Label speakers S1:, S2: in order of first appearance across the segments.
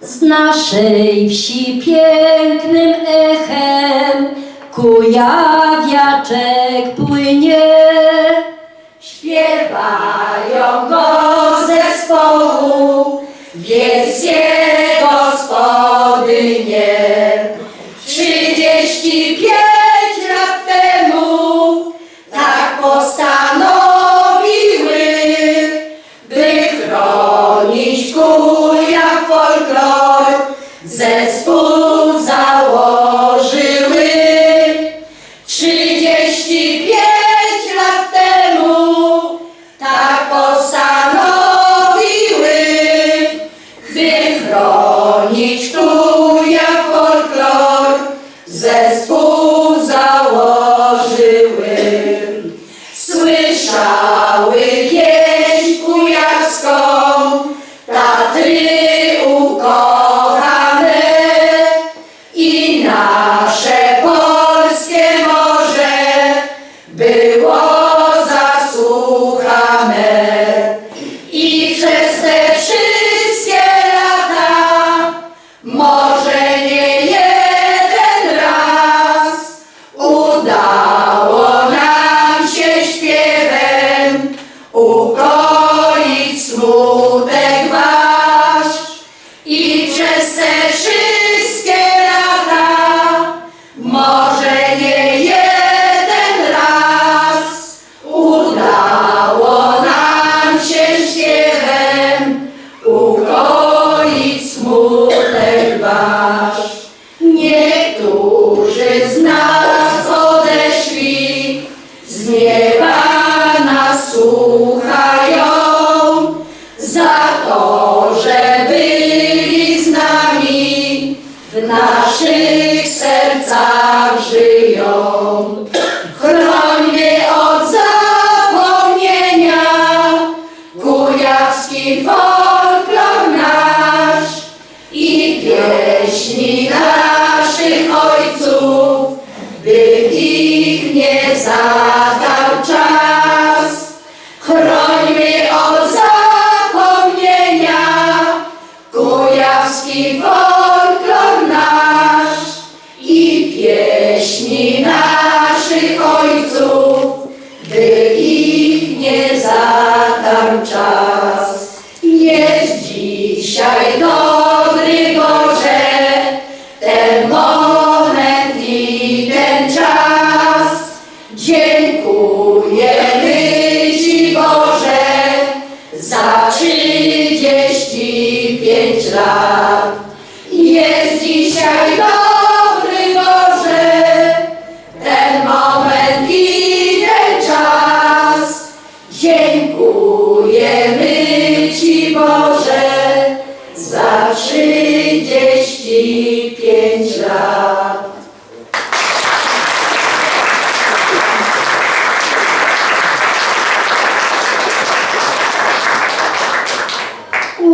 S1: Z naszej wsi pięknym echem kujawiaczek płynie. Śpiewają go zespołu, więc się nieba nas słuchają za to, że byli z nami, w naszych sercach żyją. Chroń od zapomnienia, kujawski folklor nasz i pieśni naszych ojców, by ich nie zapomnieć. dziesięć lat. Jest dzisiaj dobry.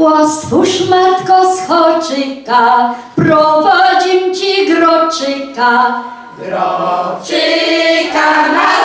S1: Krzesło stwórz matko z choczyka, prowadzim ci groczyka. Groczyka na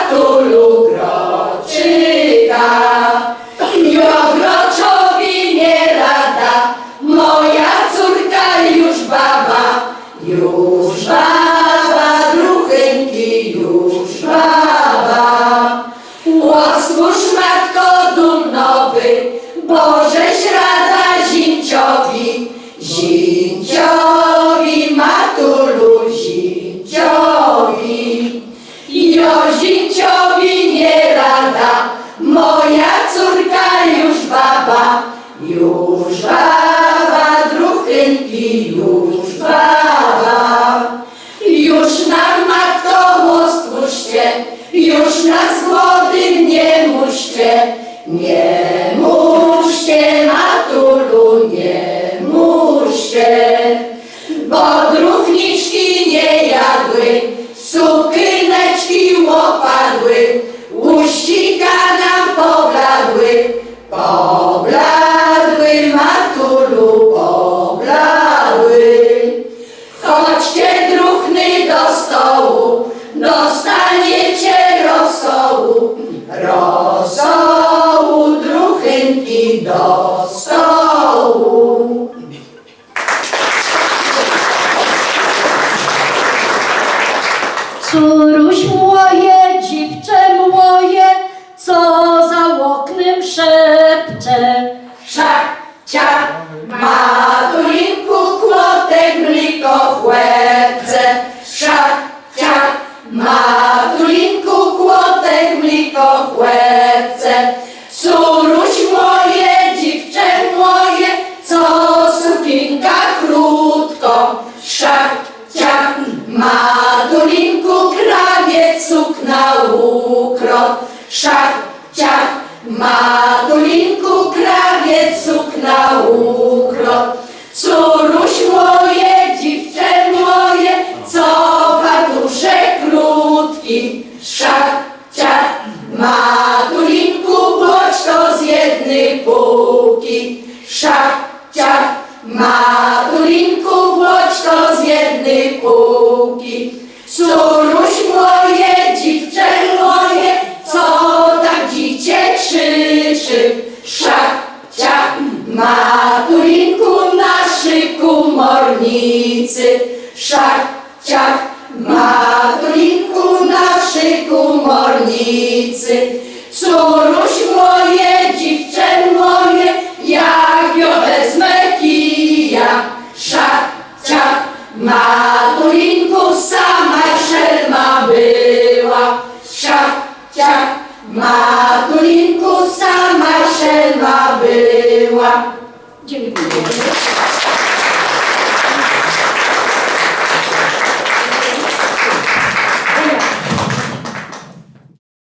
S1: już bada. Już nam matko stwórzcie, już nas młodym nie muszcie, nie muszcie, matulu, nie muszcie. Do stołu.
S2: Córuś moje, dziwcze moje, co za oknem szepcze.
S1: Szach, ciach, matulinku, kłotek, mliko w łebce. Szach, ciach, matulinku, kłotek, mliko w łebce. Córuś matulinku, krawiec sukna ukrot. Szach, ciach, matulinku, krawiec sukna ukrot. Córuś moje, dziwczę moje, co fartusze krótki. Szach, ciach, matulinku, bądź to z jednej półki. Szach, ciach, matulinku, bądź to z jednej półki. Córuś moje, dziwczę moje, co tak dzicie krzyczy. Szach, ciach, matulinku, na szyku mornicy. Szach, ciach, matulinku, na szyku mornicy. Córuś moje, była.
S2: Dziękuję.